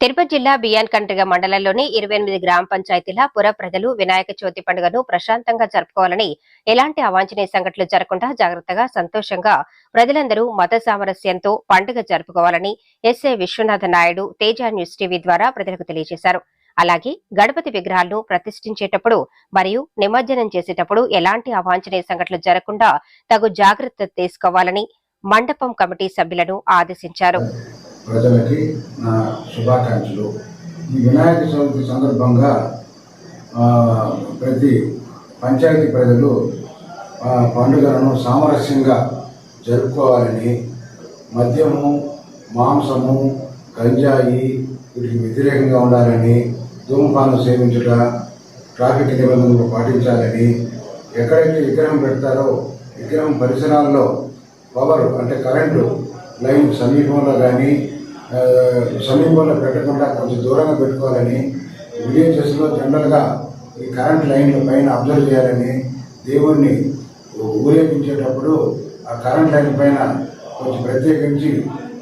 తిరుపతి జిల్లా బియాన్ కండ్రిగ మండలంలోని ఇరవై ఎనిమిది గ్రామ పంచాయతీల పుర ప్రజలు వినాయక చవితి పండుగను ప్రశాంతంగా జరుపుకోవాలని ఎలాంటి అవాంఛనీయ సంఘటనలు జరగకుండా జాగ్రత్తగా సంతోషంగా ప్రజలందరూ మత సామరస్యంతో పండుగ జరుపుకోవాలని SA Viswanatha Naidu Teja news TV ద్వారా ప్రజలకు తెలియజేశారు. అలాగే గణపతి విగ్రహాలను ప్రతిష్ఠించేటప్పుడు మరియు నిమజ్జనం చేసేటప్పుడు ఎలాంటి అవాంఛనీయ సంఘటనలు జరగకుండా తగు జాగ్రత్త తీసుకోవాలని మండపం కమిటీ సభ్యులను ఆదేశించారు. ప్రజలకి నా శుభాకాంక్షలు. ఈ వినాయక చవితి సందర్భంగా ప్రతి పంచాయతీ ప్రజలు పండుగలను సామరస్యంగా జరుపుకోవాలని మద్యము మాంసము గంజాయి వీటికి వ్యతిరేకంగా ఉండాలని ధూమపానం సేవించుట ట్రాఫిక్ నిబంధనలు పాటించాలని ఎక్కడైతే విగ్రహం పెడతారో విగ్రహం పరిసరాల్లో పవర్ అంటే కరెంటు లైన్ సమీపంలో కానీ సమీపంలో పెట్టకుండా కొంచెం దూరంగా పెట్టుకోవాలని విలేజెస్లో జనరల్గా ఈ కరెంట్ లైన్ల పైన అబ్జర్వ్ చేయాలని దేవుణ్ణి ఊరేగించేటప్పుడు ఆ కరెంట్ లైన్ పైన కొంచెం ప్రత్యేకించి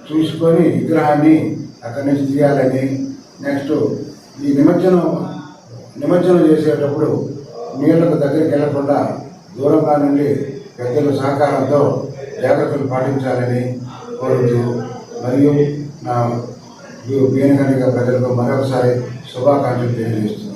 చూసుకొని విగ్రహాన్ని అక్కడి నుంచి తీయాలని నెక్స్ట్ ఈ నిమజ్జనం నిమజ్జనం చేసేటప్పుడు నీళ్ళకు దగ్గరికి వెళ్ళకుండా దూరంగా నుండి పెద్దల సహకారంతో జాగ్రత్తలు పాటించాలని కోరుతూ మరియు నా బీనగండిగా ప్రజలకు మరొకసారి శుభాకాంక్షలు తెలియజేస్తున్నాను.